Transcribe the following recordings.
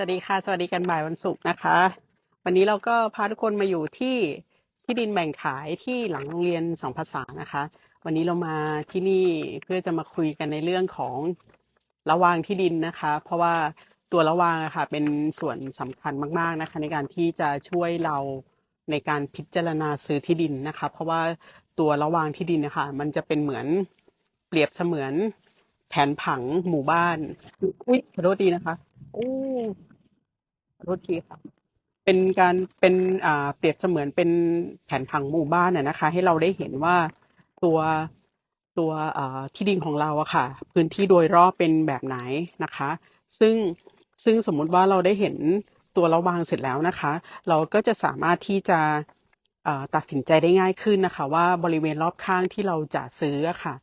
วัสดีค่ะ สวัสดีกันบ่ายวันศุกร์นะคะ วันนี้เราก็พาทุกคนมาอยู่ที่ที่ดินแบ่งขายที่หลังโรงเรียนสองภาษานะคะ วันนี้เรามาที่นี่เพื่อจะมาคุยกันในเรื่องของระวางที่ดินนะคะ เพราะว่าตัวระวางอะค่ะเป็นส่วนสำคัญมากๆนะคะ ในการที่จะช่วยเราในการพิจารณาซื้อที่ดินนะคะ เพราะว่าตัวระวางที่ดินนะคะมันจะเป็นเหมือนเปรียบเสมือนแผนผังหมู่บ้าน อุ้ยขอโทษดีนะคะ โอ้ โทษทีค่ะเป็นการเป็นอ่าเปรียบเสมือนเป็นแผนผังหมู่บ้านน่ะนะคะ ให้เราได้เห็นว่าตัวตัวอ่าที่ดินของเราอะค่ะ พื้นที่โดยรอบเป็นแบบไหนนะคะ ซึ่งซึ่งสมมุติว่าเราได้เห็นตัวระวางเสร็จแล้วนะคะ เราก็จะสามารถที่จะ ตัดสินใจได้ง่ายขึ้นนะคะ ว่าบริเวณรอบข้างที่เราจะซื้อค่ะ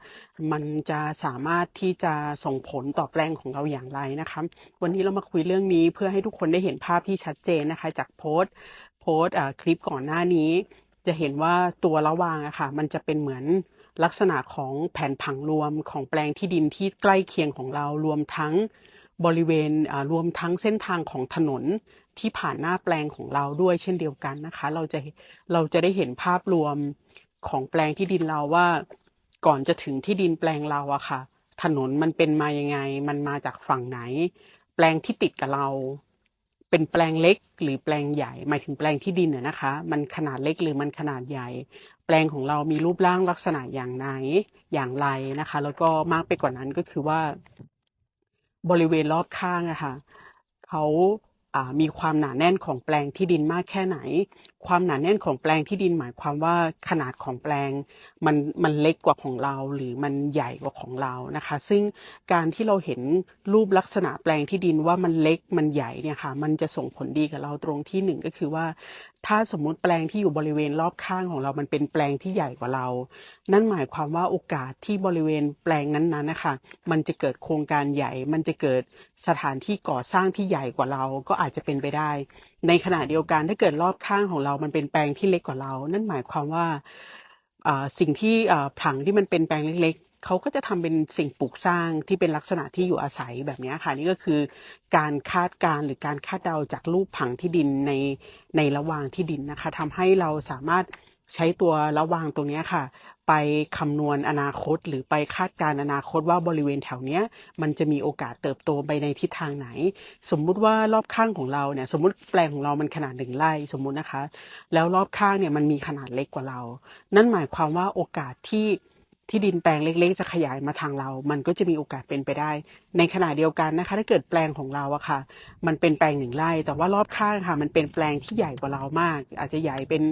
มันจะสามารถที่จะส่งผลต่อแปลงของเราอย่างไรนะคะ วันนี้เรามาคุยเรื่องนี้เพื่อให้ทุกคนได้เห็นภาพที่ชัดเจนนะคะ จากโพสต์โพสต์คลิปก่อนหน้านี้ จะเห็นว่าตัวระวางอะค่ะ มันจะเป็นเหมือนลักษณะของแผนผังรวมของแปลงที่ดินที่ใกล้เคียงของเรารวมทั้งบริเวณรวมทั้งเส้นทางของถนน ที่ผ่านหน้าแปลงของเราด้วยเช่นเดียวกันนะคะ เราจะเราจะได้เห็นภาพรวมของแปลงที่ดินเราว่าก่อนจะถึงที่ดินแปลงเราอะค่ะ ถนนมันเป็นมายังไง มันมาจากฝั่งไหน แปลงที่ติดกับเรา เป็นแปลงเล็กหรือแปลงใหญ่หมายถึงแปลงที่ดินอะนะคะ มันขนาดเล็กหรือมันขนาดใหญ่ แปลงของเรามีรูปร่างลักษณะอย่างไหนอย่างไรนะคะ แล้วก็มากไปกว่านั้นก็คือว่า บริเวณรอบข้างอะค่ะเขา มีความหนาแน่นของแปลงที่ดินมากแค่ไหน ความหนาแน่นของแปลงที่ดินหมายความว่าขนาดของแปลงมันมันเล็กกว่าของเราหรือมันใหญ่กว่าของเรานะคะ ซึ่งการที่เราเห็นรูปลักษณะแปลงที่ดินว่ามันเล็กมันใหญ่เนี่ยค่ะมันจะส่งผลดีกับเราตรงที่หนึ่งก็คือว่า ถ้าสมมุติแปลงที่อยู่บริเวณรอบข้างของเรามันเป็นแปลงที่ใหญ่กว่าเรา นั่นหมายความว่าโอกาสที่บริเวณแปลงนั้นๆนะคะมันจะเกิดโครงการใหญ่ มันจะเกิดสถานที่ก่อสร้างที่ใหญ่กว่าเราก็อาจจะเป็นไปได้ ในขณะเดียวกันถ้าเกิดรอบข้างของเรามันเป็นแปลงที่เล็กกว่าเรา นั่นหมายความว่าสิ่งที่ผังที่มันเป็นแปลงเล็กๆเขาก็จะทำเป็นสิ่งปลูกสร้างที่เป็นลักษณะที่อยู่อาศัยแบบนี้ค่ะนี่ก็คือการคาดการหรือการคาดเดาจากรูปผังที่ดินในในระหว่างที่ดินนะคะทำให้เราสามารถ ใช้ตัวระหว่างตรงนี้ค่ะ ไปคำนวณอนาคต หรือไปคาดการณ์อนาคตว่าบริเวณแถวเนี้ย มันจะมีโอกาสเติบโตไปในทิศทางไหน สมมุติว่ารอบข้างของเราเนี่ย สมมุติแปลงของเรามันขนาดหนึ่งไร่สมมุตินะคะ แล้วรอบข้างเนี่ยมันมีขนาดเล็กกว่าเรา นั่นหมายความว่าโอกาสที่ ที่ดินแปลงเล็ก ๆ จะขยายมาทางเรา มันก็จะมีโอกาสเป็นไปได้ ในขณะเดียวกันนะคะ ถ้าเกิดแปลงของเราอะค่ะ มันเป็นแปลงหนึ่งไร่ แต่ว่ารอบข้างค่ะ มันเป็นแปลงที่ใหญ่กว่าเรามาก อาจจะใหญ่เป็น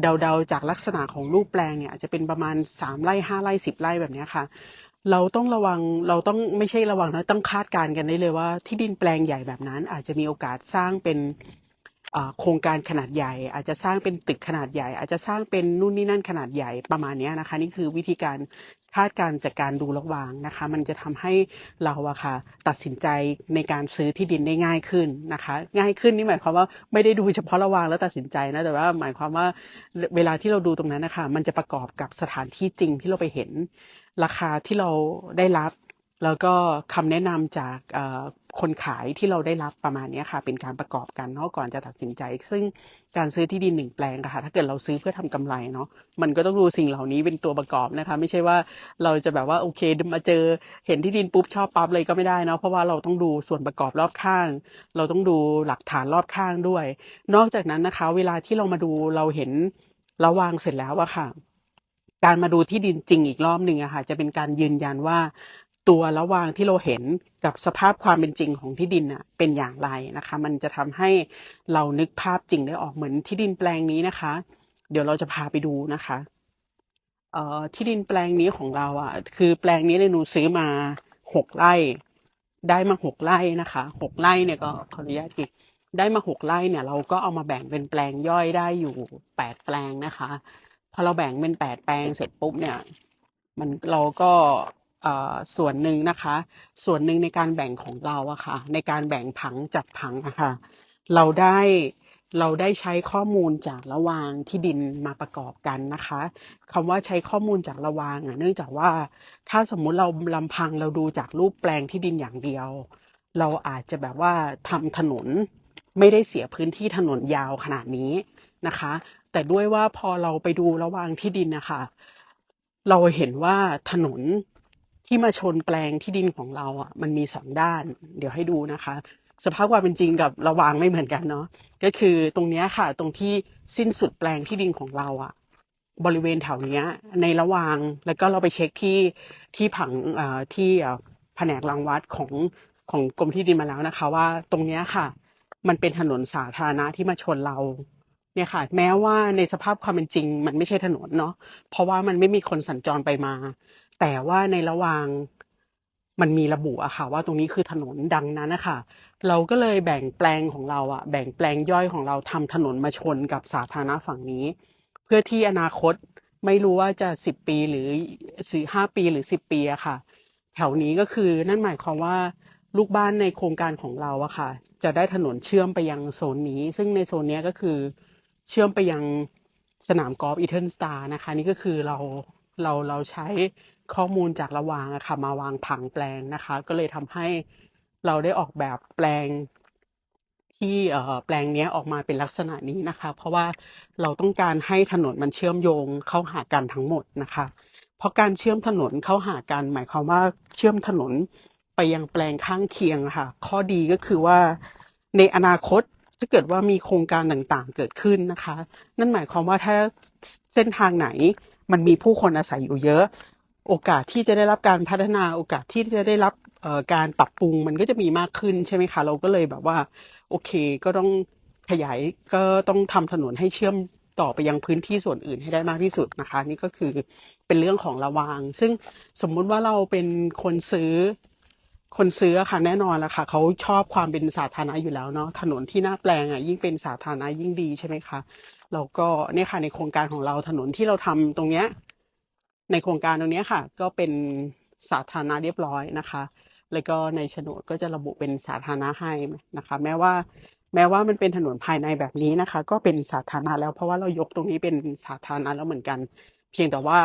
เดาๆจากลักษณะของรูปแปลงเนี่ยอาจจะเป็นประมาณสามไร่ห้าไร่สิบไร่แบบนี้ค่ะเราต้องระวังเราต้องไม่ใช่ระวังนะต้องคาดการณ์กันได้เลยว่า ที่ดินแปลงใหญ่แบบนั้น อาจจะมีโอกาสสร้างเป็น โครงการขนาดใหญ่ อาจจะสร้างเป็นตึกขนาดใหญ่ อาจจะสร้างเป็นนู่นนี่นั่นขนาดใหญ่ประมาณนี้นะคะ นี่คือวิธีการคาดการจากการดูระวางนะคะ มันจะทำให้เราอะค่ะ ตัดสินใจในการซื้อที่ดินได้ง่ายขึ้นนะคะ ง่ายขึ้นนี่หมายความว่าไม่ได้ดูเฉพาะระวางแล้วตัดสินใจนะแต่ว่าหมายความว่าเวลาที่เราดูตรงนั้นนะคะมันจะประกอบกับสถานที่จริงที่เราไปเห็น ราคาที่เราได้รับ แล้วก็คำแนะนำจาก คนขายที่เราได้รับประมาณนี้ค่ะ เป็นการประกอบกันเนาะก่อนจะตัดสินใจ ซึ่งการซื้อที่ดินหนึ่งแปลงค่ะ ถ้าเกิดเราซื้อเพื่อทำกำไรเนาะมันก็ต้องดูสิ่งเหล่านี้เป็นตัวประกอบนะคะ ไม่ใช่ว่าเราจะแบบว่าโอเคมาเจอเห็นที่ดินปุ๊บชอบปั๊บเลยก็ไม่ได้เนาะเพราะว่าเราต้องดูส่วนประกอบรอบข้าง เราต้องดูหลักฐานรอบข้างด้วย นอกจากนั้นนะคะ เวลาที่เรามาดูเราเห็นระวางเสร็จแล้วอะค่ะการมาดูที่ดินจริงอีกรอบหนึ่งอะค่ะจะเป็นการยืนยันว่า ตัวระหว่างที่เราเห็นกับสภาพความเป็นจริงของที่ดินน่ะเป็นอย่างไรนะคะ มันจะทำให้เรานึกภาพจริงได้ออกเหมือนที่ดินแปลงนี้นะคะ เดี๋ยวเราจะพาไปดูนะคะเอ่อที่ดินแปลงนี้ของเราอะคือแปลงนี้เนี่ยหนูซื้อมาหกไร่ ได้มาหกไร่นะคะหกไร่เนี่ยก็ขออนุญาตอีกได้มาหกไร่เนี่ย เราก็เอามาแบ่งเป็นแปลงย่อยได้อยู่แปดแปลงนะคะ พอเราแบ่งเป็นแปดแปลงเสร็จปุ๊บเนี่ย มันเราก็ ส่วนหนึ่งนะคะ ส่วนหนึ่งในการแบ่งของเราอะค่ะ ในการแบ่งผังจัดผังอะค่ะเราได้เราได้ใช้ข้อมูลจากระวางที่ดินมาประกอบกันนะคะคำว่าใช้ข้อมูลจากระวางอะเนื่องจากว่าถ้าสมมุติเราลำพังเราดูจากรูปแปลงที่ดินอย่างเดียว เราอาจจะแบบว่าทำถนนไม่ได้เสียพื้นที่ถนนยาวขนาดนี้นะคะ แต่ด้วยว่าพอเราไปดูระวางที่ดินนะคะ เราเห็นว่าถนน ที่มาชนแปลงที่ดินของเราอะมันมีสองด้าน เดี๋ยวให้ดูนะคะ สภาพความเป็นจริงกับระวางไม่เหมือนกันเนาะก็คือตรงนี้ค่ะ ตรงที่สิ้นสุดแปลงที่ดินของเราอะ บริเวณแถวเนี้ย ในระวางแล้วก็เราไปเช็คที่ที่ผังที่แผนกรังวัดของของกรมที่ดินมาแล้วนะคะ ว่าตรงเนี้ยค่ะ มันเป็นถนนสาธารณะที่มาชนเราเนี่ยค่ะ แม้ว่าในสภาพความเป็นจริง มันไม่ใช่ถนนเนาะเพราะว่ามันไม่มีคนสัญจรไปมา แต่ว่าในระหว่างมันมีระบุอะค่ะ ว่าตรงนี้คือถนนดังนั้นนะคะเราก็เลยแบ่งแปลงของเราอะแบ่งแปลงย่อยของเราทำถนนมาชนกับสาธารณะฝั่งนี้ เพื่อที่อนาคตไม่รู้ว่าจะสิบปีหรือสี่ห้าปีหรือสิบปีอะค่ะ แถวนี้ก็คือนั่นหมายความว่าลูกบ้านในโครงการของเราอะค่ะ จะได้ถนนเชื่อมไปยังโซนนี้ ซึ่งในโซนนี้ก็คือเชื่อมไปยังสนามกอล์ฟอีเทิร์นสตาร์นะคะ นี่ก็คือเราเราเราใช้ ข้อมูลจากระวางอะค่ะมาวางผังแปลงนะคะ ก็เลยทำให้เราได้ออกแบบแปลงที่เอ่อแปลงนี้ออกมาเป็นลักษณะนี้นะคะ เพราะว่าเราต้องการให้ถนนมันเชื่อมโยงเข้าหากันทั้งหมดนะคะ เพราะการเชื่อมถนนเข้าหากัน หมายความว่าเชื่อมถนนไปยังแปลงข้างเคียงค่ะ ข้อดีก็คือว่าในอนาคตถ้าเกิดว่ามีโครงการต่างๆเกิดขึ้นนะคะ นั่นหมายความว่าถ้าเส้นทางไหนมันมีผู้คนอาศัยอยู่เยอะ โอกาสที่จะได้รับการพัฒนาโอกาสที่จะได้รับการปรับปรุงมันก็จะมีมากขึ้นใช่ไหมคะ เราก็เลยแบบว่า โอเคก็ต้องขยายก็ต้องทำถนนให้เชื่อมต่อไปยังพื้นที่ส่วนอื่นให้ได้มากที่สุดนะคะ นี่ก็คือเป็นเรื่องของระวาง ซึ่งสมมุติว่าเราเป็นคนซื้อ คนซื้อค่ะแน่นอนละค่ะเขาชอบความเป็นสาธารณะอยู่แล้วเนาะถนนที่หน้าแปลงอะยิ่งเป็นสาธารณะยิ่งดีใช่ไหมคะแล้วก็เนี่ยค่ะในโครงการของเราถนนที่เราทำตรงเนี้ย ในโครงการตรงนี้ค่ะ ก็เป็นสาธารณะเรียบร้อยนะคะ แล้วก็ในโฉนดก็จะระบุเป็นสาธารณะให้นะคะ แม้ว่าแม้ว่ามันเป็นถนนภายในแบบนี้นะคะ ก็เป็นสาธารณะแล้วเพราะว่าเรายกตรงนี้เป็นสาธารณะแล้วเหมือนกัน เพียงแต่ว่า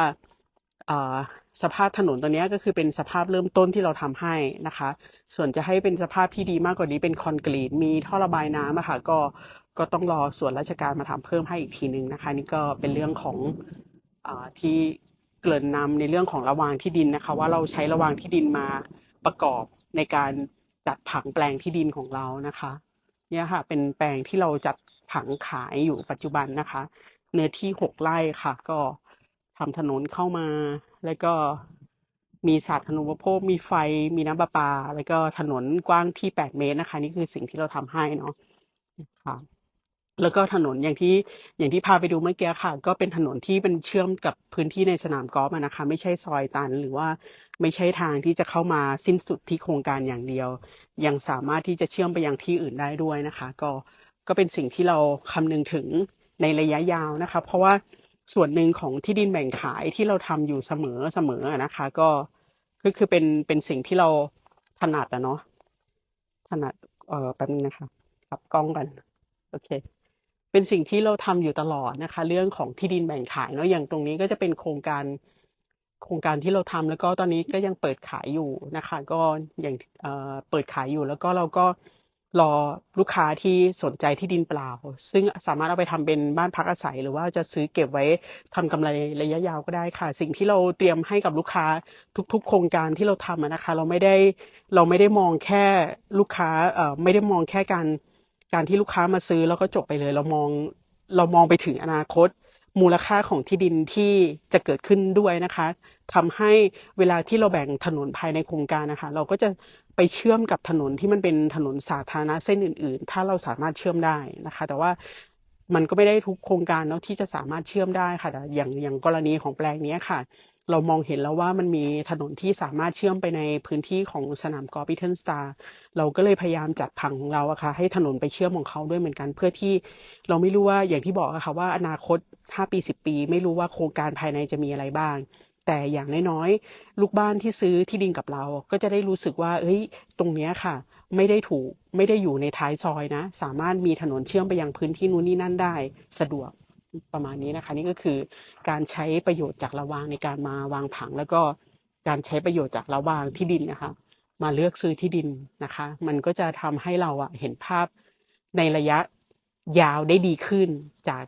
สภาพถนนตัวนี้ก็คือเป็นสภาพเริ่มต้นที่เราทำให้นะคะ ส่วนจะให้เป็นสภาพที่ดีมากกว่านี้เป็นคอนกรีตมีท่อระบายน้ำอะค่ะก็ก็ต้องรอส่วนราชการมาทำเพิ่มให้อีกทีนึงนะคะ นี่ก็เป็นเรื่องของอที่ เกริ่นนำในเรื่องของระวางที่ดินนะคะ ว่าเราใช้ระวางที่ดินมาประกอบในการจัดผังแปลงที่ดินของเรานะคะเนี่ยค่ะ เป็นแปลงที่เราจัดผังขายอยู่ปัจจุบันนะคะ เนื้อที่หกไร่ค่ะ ก็ทำถนนเข้ามา แล้วก็มีสาธารณูปโภค มีไฟ มีน้ำประปา แล้วก็ถนนกว้างที่แปดเมตรนะคะ นี่คือสิ่งที่เราทำให้เนาะค่ะ แล้วก็ถนนอย่างที่อย่างที่พาไปดูเมื่อกี้ค่ะ ก็เป็นถนนที่เป็นเชื่อมกับพื้นที่ในสนามกอล์ฟนะคะ ไม่ใช่ซอยตัน หรือว่าไม่ใช่ทางที่จะเข้ามาสิ้นสุดที่โครงการอย่างเดียว ยังสามารถที่จะเชื่อมไปยังที่อื่นได้ด้วยนะคะ ก็ก็เป็นสิ่งที่เราคำนึงถึงในระยะยาวนะคะ เพราะว่าส่วนหนึ่งของที่ดินแบ่งขายที่เราทำอยู่เสมอเสมอนะคะ ก็ก็คือเป็นเป็นสิ่งที่เราถนัดอะเนาะถนัดเอ่อแป๊บนึงนะคะกลับกล้องกันโอเค เป็นสิ่งที่เราทำอยู่ตลอดนะคะ เรื่องของที่ดินแบ่งขายเนาะอย่างตรงนี้ก็จะเป็นโครงการโครงการที่เราทำแล้วก็ตอนนี้ก็ยังเปิดขายอยู่นะคะ ก็อย่างเอ่อเปิดขายอยู่แล้วก็เราก็รอลูกค้าที่สนใจที่ดินเปล่า ซึ่งสามารถเอาไปทำเป็นบ้านพักอาศัย หรือว่าจะซื้อเก็บไว้ทำกำไรระยะยาวก็ได้ค่ะ สิ่งที่เราเตรียมให้กับลูกค้าทุก ๆ โครงการที่เราทำนะคะ เราไม่ได้เราไม่ได้มองแค่ลูกค้าเอ่อไม่ได้มองแค่การ การที่ลูกค้ามาซื้อแล้วก็จบไปเลย เรามองเรามองไปถึงอนาคต มูลค่าของที่ดินที่จะเกิดขึ้นด้วยนะคะทำให้เวลาที่เราแบ่งถนนภายในโครงการนะคะ เราก็จะไปเชื่อมกับถนนที่มันเป็นถนนสาธารณะเส้นอื่น ๆ ถ้าเราสามารถเชื่อมได้นะคะ แต่ว่ามันก็ไม่ได้ทุกโครงการเนาะที่จะสามารถเชื่อมได้ค่ะอย่างอย่างกรณีของแปลงนี้ค่ะ เรามองเห็นแล้วว่ามันมีถนนที่สามารถเชื่อมไปในพื้นที่ของสนามกอล์ฟอีเทิร์นสตาร์เราก็เลยพยายามจัดผังของเราอะค่ะให้ถนนไปเชื่อมของเขาด้วยเหมือนกัน เพื่อที่เราไม่รู้ว่าอย่างที่บอกอะค่ะว่าอนาคต 5 ปี 10 ปี ไม่รู้ว่าโครงการภายในจะมีอะไรบ้าง แต่อย่างน้อยๆลูกบ้านที่ซื้อที่ดินกับเรา ก็จะได้รู้สึกว่า เอ้ย ตรงเนี้ยค่ะ ไม่ได้ถูกไม่ได้อยู่ในท้ายซอยนะ สามารถมีถนนเชื่อมไปยังพื้นที่นู้นนี่นั่นได้ สะดวก ประมาณนี้นะคะ นี่ก็คือการใช้ประโยชน์จากระวางในการมาวางผัง แล้วก็การใช้ประโยชน์จากระวางที่ดินนะคะ มาเลือกซื้อที่ดินนะคะ มันก็จะทำให้เราอะเห็นภาพในระยะยาวได้ดีขึ้นจาก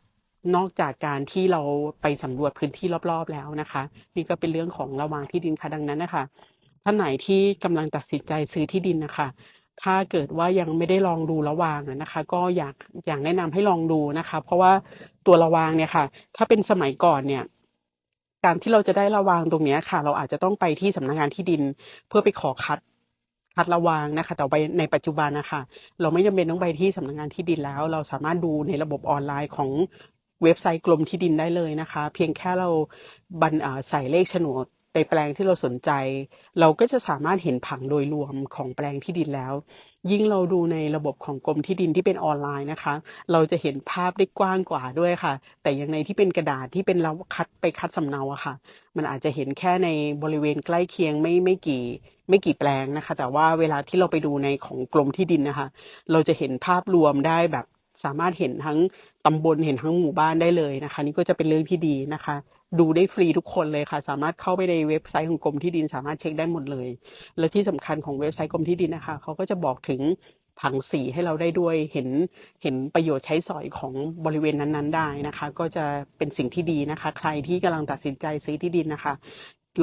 นอกจากการที่เราไปสำรวจพื้นที่รอบๆแล้วนะคะ นี่ก็เป็นเรื่องของระวางที่ดินค่ะดังนั้นนะคะท่านไหนที่กำลังตัดสินใจซื้อที่ดินนะคะ ถ้าเกิดว่ายังไม่ได้ลองดูระวางนะคะ ก็อยากอยากแนะนำให้ลองดูนะคะ เพราะว่าตัวระวางเนี่ยค่ะ ถ้าเป็นสมัยก่อนเนี่ย การที่เราจะได้ระวางตรงนี้ค่ะ เราอาจจะต้องไปที่สำนักงานที่ดินเพื่อไปขอคัดคัดระวางนะคะ แต่ไปในปัจจุบันนะคะเราไม่จำเป็นต้องไปที่สำนักงานที่ดินแล้ว เราสามารถดูในระบบออนไลน์ของเว็บไซต์กรมที่ดินได้เลยนะคะ เพียงแค่เราบันอ่าใส่เลขโฉนด ในแปลงที่เราสนใจ เราก็จะสามารถเห็นผังโดยรวมของแปลงที่ดินแล้ว ยิ่งเราดูในระบบของกรมที่ดินที่เป็นออนไลน์นะคะ เราจะเห็นภาพได้กว้างกว่าด้วยค่ะ แต่อย่างในที่เป็นกระดาษที่เป็นเราคัดไปคัดสำเนาอะค่ะ มันอาจจะเห็นแค่ในบริเวณใกล้เคียงไม่ไม่กี่ไม่กี่แปลงนะคะ แต่ว่าเวลาที่เราไปดูในของกรมที่ดินนะคะ เราจะเห็นภาพรวมได้แบบ สามารถเห็นทั้งตำบลเห็นทั้งหมู่บ้านได้เลยนะคะ นี่ก็จะเป็นเรื่องที่ดีนะคะ ดูได้ฟรีทุกคนเลยค่ะ สามารถเข้าไปในเว็บไซต์ของกรมที่ดินสามารถเช็คได้หมดเลย และที่สำคัญของเว็บไซต์กรมที่ดินนะคะเขาก็จะบอกถึงผังสีให้เราได้ด้วยเห็นเห็นประโยชน์ใช้สอยของบริเวณนั้น ๆ ได้นะคะ ก็จะเป็นสิ่งที่ดีนะคะ ใครที่กำลังตัดสินใจซื้อที่ดินนะคะ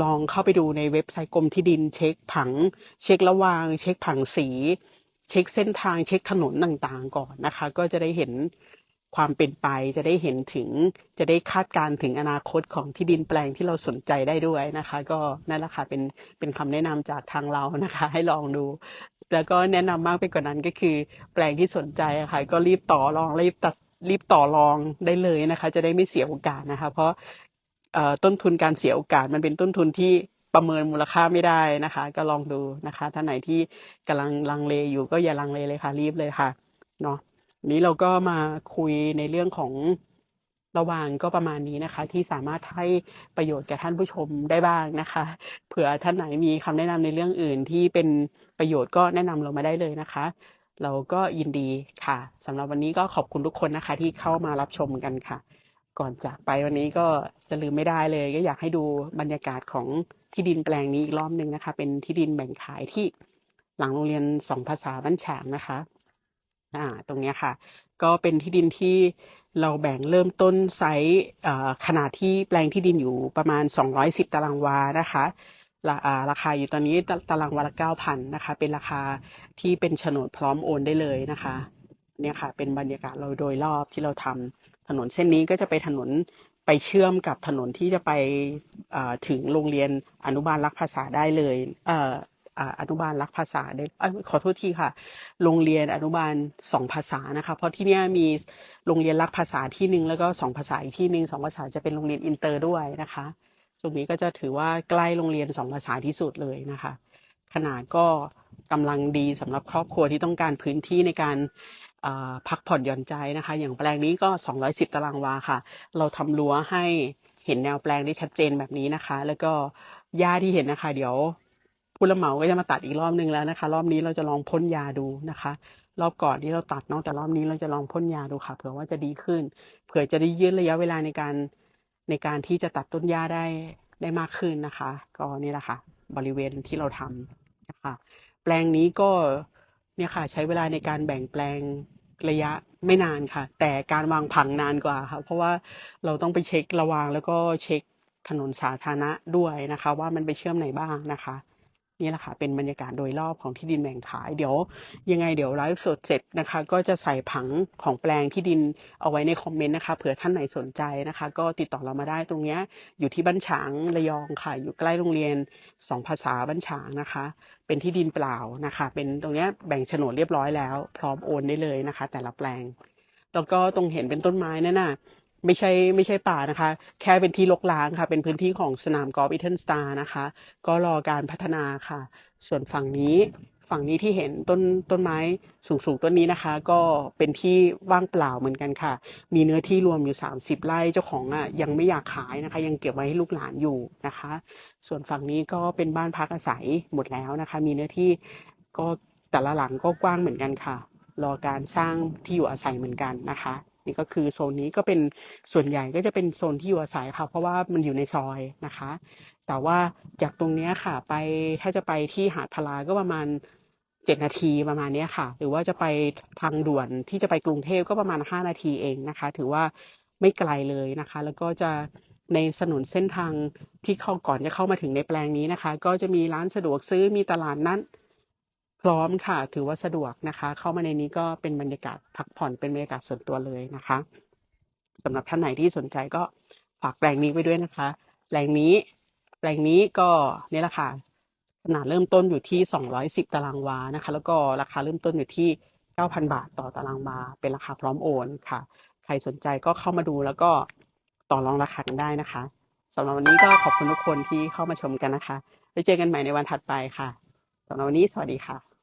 ลองเข้าไปดูในเว็บไซต์กรมที่ดิน เช็คผัง เช็คระวาง เช็คผังสี เช็คเส้นทางเช็คถนนต่างๆ ก่อนนะคะ ก็จะได้เห็นความเป็นไปจะได้เห็นถึงจะได้คาดการณ์ถึงอนาคตของที่ดินแปลงที่เราสนใจได้ด้วยนะคะ ก็นั่นแหละค่ะเป็นเป็นคำแนะนำจากทางเรานะคะ ให้ลองดู แล้วก็แนะนำมากไปกว่านั้นก็คือ แปลงที่สนใจะค่ะก็รีบต่อรองรีบตัดรีบต่อรองได้เลยนะคะ จะได้ไม่เสียโอกาสนะคะ เพราะต้นทุนการเสียโอกาสมันเป็นต้นทุนที่ ประเมินมูลค่าไม่ได้นะคะ ก็ลองดูนะคะท่านไหนที่กำลังลังเลอยู่ก็อย่าลังเลเลยค่ะรีบเลยค่ะเนาะนี้เราก็มาคุยในเรื่องของระหว่างก็ประมาณนี้นะคะ ที่สามารถให้ประโยชน์แก่ท่านผู้ชมได้บ้างนะคะ เผื่อท่านไหนมีคำแนะนำในเรื่องอื่นที่เป็นประโยชน์ก็แนะนำเรามาได้เลยนะคะ เราก็ยินดีค่ะสำหรับวันนี้ก็ขอบคุณทุกคนนะคะ ที่เข้ามารับชมกันค่ะ ก่อนจากไปวันนี้ก็จะลืมไม่ได้เลย ก็อยากให้ดูบรรยากาศของ ที่ดินแปลงนี้อีกรอบหนึ่งนะคะ เป็นที่ดินแบ่งขายที่หลังโรงเรียนสองภาษาบ้านฉางนะคะอ่าตรงนี้ค่ะ ก็เป็นที่ดินที่เราแบ่งเริ่มต้นไซส์ขนาดที่แปลงที่ดินอยู่ประมาณ 210 ตารางวานะคะราราคาอยู่ตอนนี้ตตารางวาละ9,000นะคะ เป็นราคาที่เป็นโฉนดพร้อมโอนได้เลยนะคะเนี่ยค่ะ เป็นบรรยากาศเราโดยรอบที่เราทำถนนเส้นนี้ก็จะไปถนน ไปเชื่อมกับถนนที่จะไปถึงโรงเรียนอนุบาลรักภาษาได้เลยเออนุบาลรักภาษาได้ขอโทษทีค่ะ โรงเรียนอนุบาลสองภาษานะคะ เพราะที่นี้ยมีโรงเรียนรักภาษาที่หนึ่งแล้วก็สองภาษาอีกที่หนึ่งสองภาษาจะเป็นโรงเรียนอินเตอร์ด้วยนะคะ ตรงนี้ก็จะถือว่าใกล้โรงเรียนสองภาษาที่สุดเลยนะคะ ขนาดก็กำลังดีสำหรับครอบครัวที่ต้องการพื้นที่ในการ พักผ่อนหย่อนใจนะคะ อย่างแปลงนี้ก็ 210 ตารางวาค่ะ เราทำรั้วให้เห็นแนวแปลงได้ชัดเจนแบบนี้นะคะ แล้วก็หญ้าที่เห็นนะคะ เดี๋ยวผู้รับเหมาก็จะมาตัดอีกรอบนึงแล้วนะคะ รอบนี้เราจะลองพ่นยาดูนะคะ รอบก่อนที่เราตัดเนาะแต่รอบนี้เราจะลองพ่นยาดูค่ะเผื่อว่าจะดีขึ้น เผื่อจะได้ยืดระยะเวลาในการในการที่จะตัดต้นหญ้าได้ได้มากขึ้นนะคะ ก็นี่แหละค่ะ บริเวณที่เราทำนะคะ แปลงนี้ก็เนี่ยค่ะ ใช้เวลาในการแบ่งแปลง ระยะไม่นานค่ะ แต่การวางผังนานกว่าค่ะเพราะว่าเราต้องไปเช็คระวางแล้วก็เช็คถนนสาธารณะด้วยนะคะ ว่ามันไปเชื่อมไหนบ้างนะคะ นี่แหละค่ะเป็นบรรยากาศโดยรอบของที่ดินแบ่งขายเดี๋ยวยังไงเดี๋ยวไลฟ์สดเสร็จนะคะ ก็จะใส่ผังของแปลงที่ดินเอาไว้ในคอมเมนต์นะคะเผื่อท่านไหนสนใจนะคะ ก็ติดต่อเรามาได้ตรงนี้อยู่ที่บ้านฉางระยองค่ะ อยู่ใกล้โรงเรียนสองภาษาบ้านฉางนะคะ เป็นที่ดินเปล่านะคะ เป็นตรงนี้แบ่งโฉนดเรียบร้อยแล้ว พร้อมโอนได้เลยนะคะ แต่ละแปลงแล้วก็ตรงเห็นเป็นต้นไม้นั่นน่ะ ไม่ใช่ไม่ใช่ป่านะคะ แค่เป็นที่รกร้างค่ะ เป็นพื้นที่ของสนามกอล์ฟอีเทนสตาร์นะคะ ก็รอการพัฒนาค่ะ ส่วนฝั่งนี้ฝั่งนี้ที่เห็นต้นต้นไม้สูงสูงต้นนี้นะคะ ก็เป็นที่ว่างเปล่าเหมือนกันค่ะ มีเนื้อที่รวมอยู่ 30 ไร่เจ้าของอะยังไม่อยากขายนะคะ ยังเก็บไว้ให้ลูกหลานอยู่นะคะ ส่วนฝั่งนี้ก็เป็นบ้านพักอาศัยหมดแล้วนะคะ มีเนื้อที่ก็แต่ละหลังก็กว้างเหมือนกันค่ะ รอการสร้างที่อยู่อาศัยเหมือนกันนะคะ นี่ก็คือโซนนี้ก็เป็นส่วนใหญ่ก็จะเป็นโซนที่อยู่อาศัยค่ะเพราะว่ามันอยู่ในซอยนะคะ แต่ว่าจากตรงนี้ค่ะไปถ้าจะไปที่หาดพลาก็ประมาณเจ็ดนาทีประมาณนี้ค่ะ หรือว่าจะไปทางด่วนที่จะไปกรุงเทพก็ประมาณห้านาทีเองนะคะ ถือว่าไม่ไกลเลยนะคะ แล้วก็จะในสนุนเส้นทางที่เข้าก่อนจะเข้ามาถึงในแปลงนี้นะคะ ก็จะมีร้านสะดวกซื้อมีตลาดนัด พร้อมค่ะ ถือว่าสะดวกนะคะ เข้ามาในนี้ก็เป็นบรรยากาศพักผ่อนเป็นบรรยากาศส่วนตัวเลยนะคะสำหรับท่านไหนที่สนใจก็ฝากแปลงนี้ไว้ด้วยนะคะแปลงนี้แปลงนี้ก็นี่แหละค่ะขนาดเริ่มต้นอยู่ที่ 210 ตารางวานะคะ แล้วก็ราคาเริ่มต้นอยู่ที่ 9,000 บาทต่อตารางวา เป็นราคาพร้อมโอนค่ะ ใครสนใจก็เข้ามาดูแล้วก็ต่อรองราคากันได้นะคะสำหรับวันนี้ก็ขอบคุณทุกคนที่เข้ามาชมกันนะคะไว้เจอกันใหม่ในวันถัดไปค่ะสำหรับวันนี้สวัสดีค่ะ